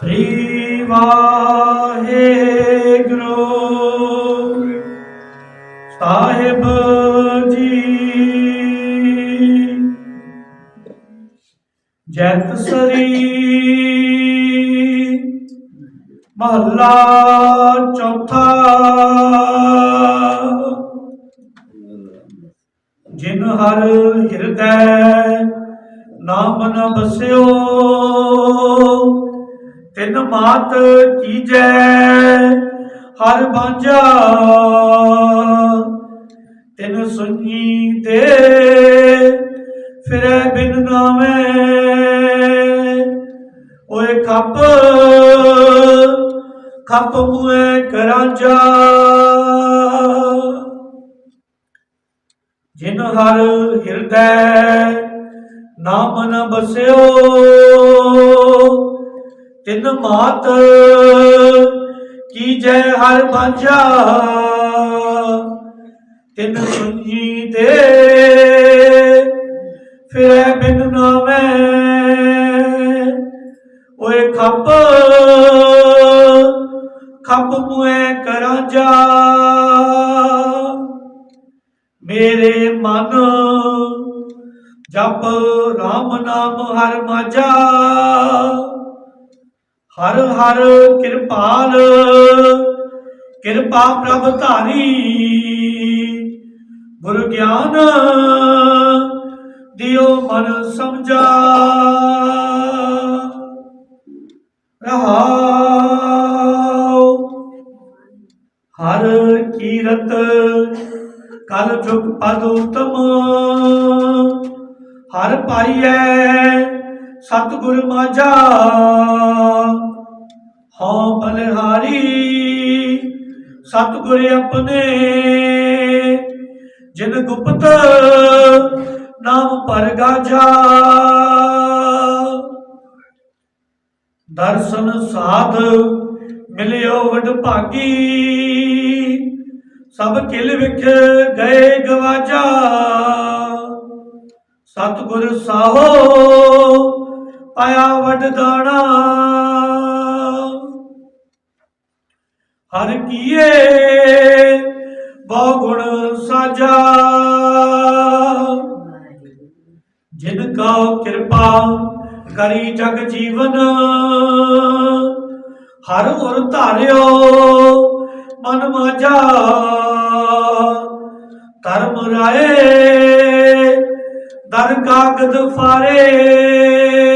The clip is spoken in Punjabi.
ਸ੍ਰੀ ਵਾਹਿਗੁਰੂ। ਸਾਹਿਬ ਜੀ। ਜੈਤ ਸਰੀ ਮਹੱਲਾ ਚੌਥਾ। ਜਿਨ ਹਰ ਹਿਰਦੈ ਨਾਮ ਨ ਬਸਿਓ ਤਿੰਨ ਮਾਤ ਕੀਜੈ, ਹਰ ਬਾਂਝਾ ਤਿਨ ਸੁਣੀ ਤੇ ਫਿਰੈ ਬਿਨ ਨਾਵੇਂ ਓਏ ਖੱਪ ਖੱਪ ਮੂਏ ਕਰਾਂ ਜਾ। ਜਿਨ ਹਰ ਹਿਰਦੈ, ਨਾਮ ਨ ਬਸਿਓ ਤਿੰਨ ਮਾਤ ਕੀਜੈ ਹਰ ਬਾਝਾ ਤਿੰਨ ਸੁਣੀ ਦੇ ਫਿਰੈ ਬਿਨ ਨਾਵੇਂ ਓਏ ਖੱਪ ਖੱਪ ਮੂਏ ਕਰਾਂ ਜਾ। ਮੇਰੇ ਮਨ ਜਪ ਰਾਮ ਨਾਮ ਹਰ ਮਾਝਾ ਹਰ ਹਰ ਕਿਰਪਾਲ, ਕਿਰਪਾ ਪ੍ਰਭ ਧਾਰੀ। ਗੁਰ ਗਿਆਨ ਦਿਓ ਮਨ ਸਮਝਾ। ਰਹਾਉ। ਹਰ ਕੀਰਤ ਕਲ ਜੁਗ ਪਦ ਉਤਮ। ਹਰ ਪਾਈਐ ਸਤਿਗੁਰ ਮਾਝਾ ਹਉ ਬਲਿਹਾਰੀ, ਸਤਿਗੁਰ ਆਪਣੇ, ਜਿਨ ਗੁਪਤ ਨਾਮ ਪਰਗਾਜਾ ਦਰਸ਼ਨ ਸਾਧ ਮਿਲਿਓ ਵਡ ਭਾਗੀ, ਸਭ ਕਿਲ ਵਿਖ ਗਏ ਗਵਾਜਾ। ਸਤਿਗੁਰ ਸਾਹੋ ਪਾਇਆ ਵਡ ਦਾਣਾ ਹਰ ਕੀਏ ਬਹੁ ਗੁਣ ਸਾਜਾ। ਜਿਨ ਕਾ ਕਿਰਪਾ ਕਰੀ ਜਗ ਜੀਵਨ, ਹਰ ਉਰ ਧਾਰਿਓ ਮਨ ਮਾਝਾ ਧਰਮ ਰਾਏ, ਦਰ ਕਾਗਦ ਫਾਰੇ।